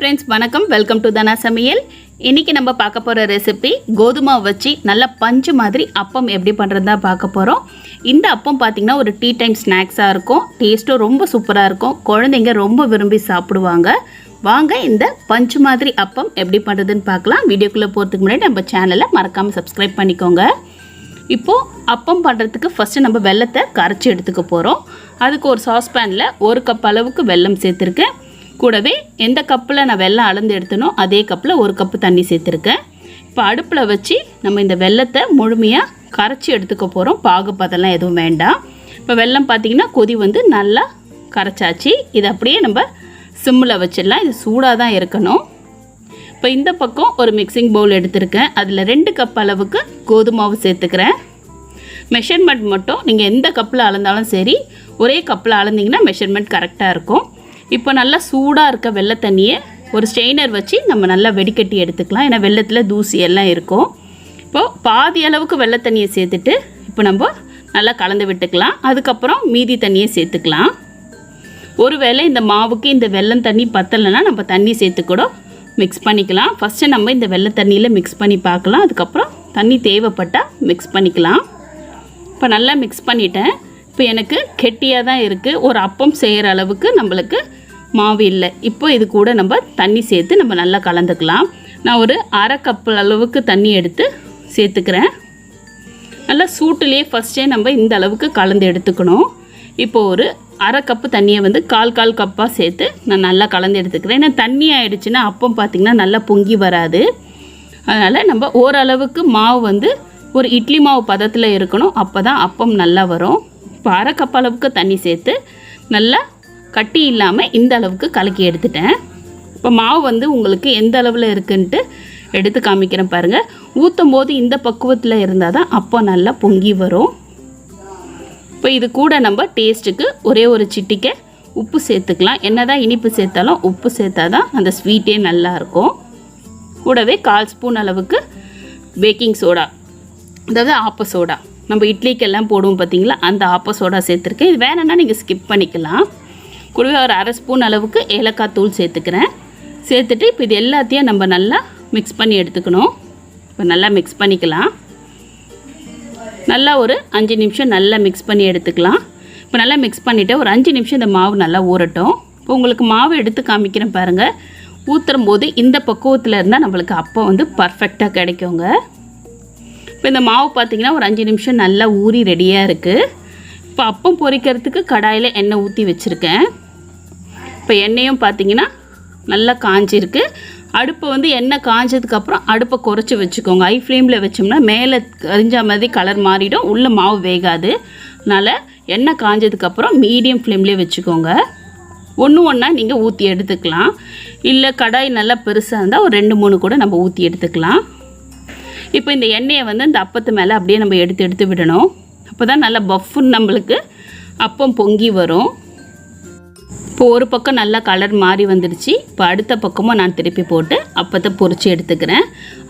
Friends வணக்கம். Welcome to தனா சமையல் இன்றைக்கி நம்ம பார்க்க போகிற ரெசிபி கோதுமை வச்சு நல்ல பஞ்சு மாதிரி அப்பம் எப்படி பண்ணுறதா பார்க்க போகிறோம் இந்த அப்பம் பார்த்திங்கன்னா ஒரு டீ டைம் ஸ்நாக்ஸாக இருக்கும். டேஸ்ட்டும் ரொம்ப சூப்பராக இருக்கும். குழந்தைங்க ரொம்ப விரும்பி சாப்பிடுவாங்க. வாங்க இந்த பஞ்சு மாதிரி அப்பம் எப்படி பண்ணுறதுன்னு பார்க்கலாம். வீடியோக்குள்ளே போகிறதுக்கு முன்னாடி நம்ம சேனலை மறக்காமல் சப்ஸ்கிரைப் பண்ணிக்கோங்க. இப்போது அப்பம் பண்ணுறதுக்கு ஃபஸ்ட்டு நம்ம வெள்ளத்தை கரைச்சி எடுத்துக்க போகிறோம் அதுக்கு ஒரு சாஸ்பேனில் ஒரு கப் அளவுக்கு வெல்லம் சேர்த்துருக்கேன். கூடவே எந்த கப்பில் நான் வெள்ளம் அளந்து எடுத்தனோ அதே கப்பில் ஒரு கப்பு தண்ணி சேர்த்துருக்கேன். இப்போ அடுப்பில் வச்சு நம்ம இந்த வெல்லத்தை முழுமையாக கரைச்சி எடுத்துக்க போகிறோம் பாகுபாதெல்லாம் எதுவும் வேண்டாம். இப்போ வெல்லம் பார்த்திங்கன்னா கொதி வந்து நல்லா கரைச்சாச்சு. இது அப்படியே நம்ம சிம்மில் வச்சிடலாம். இது சூடாக தான் இருக்கணும். இப்போ இந்த பக்கம் ஒரு மிக்சிங் பவுல் எடுத்திருக்கேன். அதில் ரெண்டு கப் அளவுக்கு கோதுமாவு சேர்த்துக்கிறேன். மெஷர்மெண்ட் மட்டும். நீங்கள் எந்த கப்பில் அளந்தாலும் சரி ஒரே கப்பில் அளந்தீங்கன்னா மெஷர்மெண்ட் கரெக்டாக இருக்கும். இப்போ நல்லா சூடாக இருக்க வெள்ளை தண்ணியை ஒரு ஸ்ட்ரெயினர் வச்சு நம்ம நல்லா வெடிக்கட்டி எடுத்துக்கலாம். ஏன்னா வெள்ளத்தில் தூசி எல்லாம் இருக்கும். இப்போது பாதி அளவுக்கு வெள்ளை தண்ணியை சேர்த்துட்டு இப்போ நம்ம நல்லா கலந்து விட்டுக்கலாம். அதுக்கப்புறம் மீதி தண்ணியை சேர்த்துக்கலாம். ஒருவேளை இந்த மாவுக்கு இந்த வெள்ளம் தண்ணி பத்தலைன்னா நம்ம தண்ணி சேர்த்து கூட மிக்ஸ் பண்ணிக்கலாம். ஃபஸ்ட்டு நம்ம இந்த வெள்ளை தண்ணியில் மிக்ஸ் பண்ணி பார்க்கலாம். அதுக்கப்புறம் தண்ணி தேவைப்பட்டால் மிக்ஸ் பண்ணிக்கலாம். இப்போ நல்லா மிக்ஸ் பண்ணிட்டேன். இப்போ எனக்கு கெட்டியாக தான் இருக்குது ஒரு அப்பம் செய்கிற அளவுக்கு நம்மளுக்கு மாவு இல்லை. இப்போ இது கூட நம்ம தண்ணி சேர்த்து நம்ம நல்லா கலந்துக்கலாம். நான் ஒரு அரை கப் அளவுக்கு தண்ணி எடுத்து சேர்த்துக்கிறேன். நல்லா சூட்டுலேயே ஃபஸ்ட்டே நம்ம இந்த அளவுக்கு கலந்து எடுத்துக்கணும். இப்போ ஒரு அரை கப்பு தண்ணியை வந்து கால் கால் கப்பாக சேர்த்து நான் நல்லா கலந்து எடுத்துக்கிறேன். ஏன்னா தண்ணி ஆயிடுச்சுன்னா அப்பம் பார்த்திங்கன்னா நல்லா பொங்கி வராது. அதனால் நம்ம ஓரளவுக்கு மாவு வந்து ஒரு இட்லி மாவு பதத்தில் இருக்கணும். அப்போ தான் அப்பம் நல்லா வரும். இப்போ அரை கப் அளவுக்கு தண்ணி சேர்த்து நல்லா கட்டி இல்லாமல் இந்த அளவுக்கு கலக்கி எடுத்துட்டேன். இப்போ மாவு வந்து உங்களுக்கு எந்த அளவில் இருக்குன்ட்டு எடுத்து காமிக்கிறேன் பாருங்கள் ஊற்றும் போது இந்த பக்குவத்தில் இருந்தால் தான் அப்போ நல்லா பொங்கி வரும். இப்போ இது கூட நம்ம டேஸ்ட்டுக்கு ஒரே ஒரு சிட்டிக்கை உப்பு சேர்த்துக்கலாம். என்ன தான் இனிப்பு சேர்த்தாலும் உப்பு சேர்த்தா தான் அந்த ஸ்வீட்டே நல்லாயிருக்கும் கூடவே கால் ஸ்பூன் அளவுக்கு பேக்கிங் சோடா அதாவது ஆப்ப சோடா நம்ம இட்லிக்கெல்லாம் போடுவோம் பார்த்தீங்களா அந்த ஆப்ப சோடா சேர்த்துருக்கேன். இது வேணும்னா நீங்கள் ஸ்கிப் பண்ணிக்கலாம். கூடவே ஒரு அரை ஸ்பூன் அளவுக்கு ஏலக்காய் தூள் சேர்த்துக்கிறேன். சேர்த்துட்டு இப்போ இது எல்லாத்தையும் நம்ம நல்லா மிக்ஸ் பண்ணி எடுத்துக்கணும். இப்போ நல்லா மிக்ஸ் பண்ணிக்கலாம். நல்லா ஒரு அஞ்சு நிமிஷம் நல்லா மிக்ஸ் பண்ணி எடுத்துக்கலாம். இப்போ நல்லா மிக்ஸ் பண்ணிவிட்டு ஒரு அஞ்சு நிமிஷம் இந்த மாவு நல்லா ஊறட்டும். இப்போ உங்களுக்கு மாவு எடுத்து காமிக்கிறேன் பாருங்கள் ஊற்றும் போது இந்த பக்குவத்தில் இருந்தால் நம்மளுக்கு அப்போ வந்து பர்ஃபெக்டாக கிடைக்குங்க. இப்போ இந்த மாவு பார்த்திங்கன்னா ஒரு அஞ்சு நிமிஷம் நல்லா ஊறி ரெடியாக இருக்குது இப்போ அப்பம் பொரிக்கிறதுக்கு கடாயில் எண்ணெய் ஊற்றி வச்சுருக்கேன். இப்போ எண்ணெயும் பார்த்தீங்கன்னா நல்லா காஞ்சிருக்கு. அடுப்பை வந்து எண்ணெய் காஞ்சதுக்கப்புறம் அடுப்பை குறைச்சி வச்சுக்கோங்க. ஐ ஃப்ளேமில் வச்சோம்னா மேலே கரிஞ்ச மாதிரி கலர் மாறிடும். உள்ளே மாவு வேகாது. அதனால் எண்ணெய் காஞ்சதுக்கப்புறம் மீடியம் ஃப்ளேம்லேயே வச்சுக்கோங்க. ஒன்று ஒன்றா நீங்கள் ஊற்றி எடுத்துக்கலாம். இல்லை கடாய் நல்லா பெருசாக இருந்தால் ஒரு ரெண்டு மூணு கூட நம்ம ஊற்றி எடுத்துக்கலாம். இப்போ இந்த எண்ணெயை வந்து இந்த அப்பத்து மேலே அப்படியே நம்ம எடுத்து எடுத்து விடணும். அப்போ தான் நல்லா பஃப்புன்னு நம்மளுக்கு அப்பம் பொங்கி வரும். இப்போ ஒரு பக்கம் நல்லா கலர் மாறி வந்துடுச்சு. இப்போ அடுத்த பக்கமும் நான் திருப்பி போட்டு அப்பத்தை பொறிச்சு எடுத்துக்கிறேன்.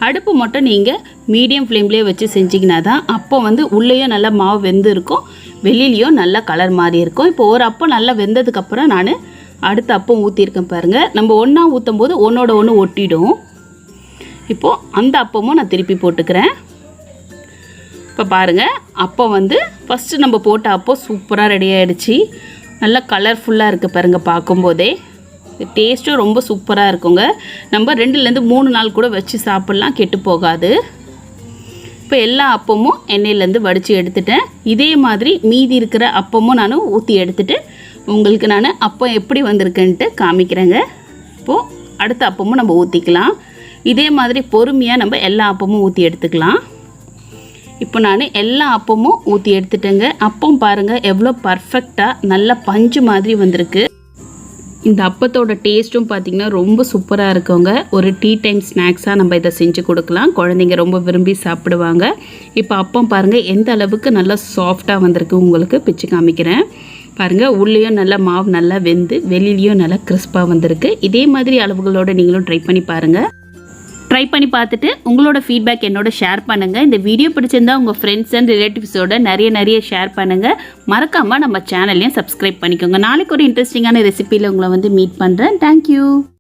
அடுப்பு மட்டும் நீங்கள் மீடியம் ஃப்ளேம்லேயே வச்சு செஞ்சிங்கன்னா தான் அப்போ வந்து உள்ளேயும் நல்லா மாவு வெந்து இருக்கும் வெளியிலையும் நல்லா கலர் மாறி இருக்கும். இப்போ ஒரு அப்பம் நல்லா வெந்ததுக்கப்புறம் நான் அடுத்த அப்பம் ஊற்றிருக்கேன் பாருங்கள் நம்ம ஒன்றா ஊற்றும் போது ஒன்றோட ஒன்று ஒட்டிடும். இப்போது அந்த அப்பமும் நான் திருப்பி போட்டுக்கிறேன். இப்போ பாருங்கள் அப்போ வந்து ஃபஸ்ட்டு நம்ம போட்ட அப்போ சூப்பராக ரெடி ஆகிடுச்சி நல்லா கலர்ஃபுல்லாக இருக்குது பாருங்கள் பார்க்கும்போதே. டேஸ்ட்டும் ரொம்ப சூப்பராக இருக்குங்க. நம்ம ரெண்டுலேருந்து மூணு நாள் கூட வச்சு சாப்பிட்லாம் கெட்டு போகாது. இப்போ எல்லா அப்பமும் எண்ணெயிலேருந்து வடித்து எடுத்துட்டேன். இதே மாதிரி மீதி இருக்கிற அப்பமும் நான் ஊற்றி எடுத்துகிட்டு உங்களுக்கு நான் அப்பம் எப்படி வந்திருக்குன்ட்டு காமிக்கிறேங்க. இப்போது அடுத்த அப்பமும் நம்ம ஊற்றிக்கலாம் இதே மாதிரி பொறுமையாக நம்ம எல்லா அப்பமும் ஊற்றி எடுத்துக்கலாம். இப்போ நான் எல்லா அப்பமும் ஊற்றி எடுத்துட்டேங்க. அப்பம் பாருங்கள் எவ்வளோ பர்ஃபெக்டாக நல்ல பஞ்சு மாதிரி வந்திருக்கு. இந்த அப்பத்தோட டேஸ்ட்டும் பார்த்திங்கன்னா ரொம்ப சூப்பராக இருக்குங்க. ஒரு டீ டைம் ஸ்நாக்ஸாக நம்ம இதை செஞ்சு கொடுக்கலாம். குழந்தைங்க ரொம்ப விரும்பி சாப்பிடுவாங்க. இப்போ அப்பம் பாருங்கள் எந்த அளவுக்கு நல்லா சாஃப்டாக வந்திருக்கு உங்களுக்கு பிச்சு காமிக்கிறேன். பாருங்கள் உள்ளேயும் நல்லா மாவு நல்லா வெந்து வெளியிலையும் நல்லா கிறிஸ்பாக வந்திருக்கு. இதே மாதிரி அளவுகளோடு நீங்களும் ட்ரை பண்ணி பாருங்கள் ட்ரை பண்ணி பார்த்துட்டு உங்களோட ஃபீட்பேக் என்னோட ஷேர் பண்ணுங்கள் இந்த வீடியோ பிடிச்சிருந்தா உங்கள் ஃப்ரெண்ட்ஸ் அண்ட் ரிலேட்டிவ்ஸோட நிறைய நிறைய ஷேர் பண்ணுங்கள் மறக்காமல் நம்ம சேனல்லையும் சப்ஸ்கிரைப் பண்ணிக்கோங்க. நாளைக்கு ஒரு இன்ட்ரெஸ்டிங்கான ரெசிப்பியில் உங்களை வந்து மீட் பண்ணுறேன் தேங்க்யூ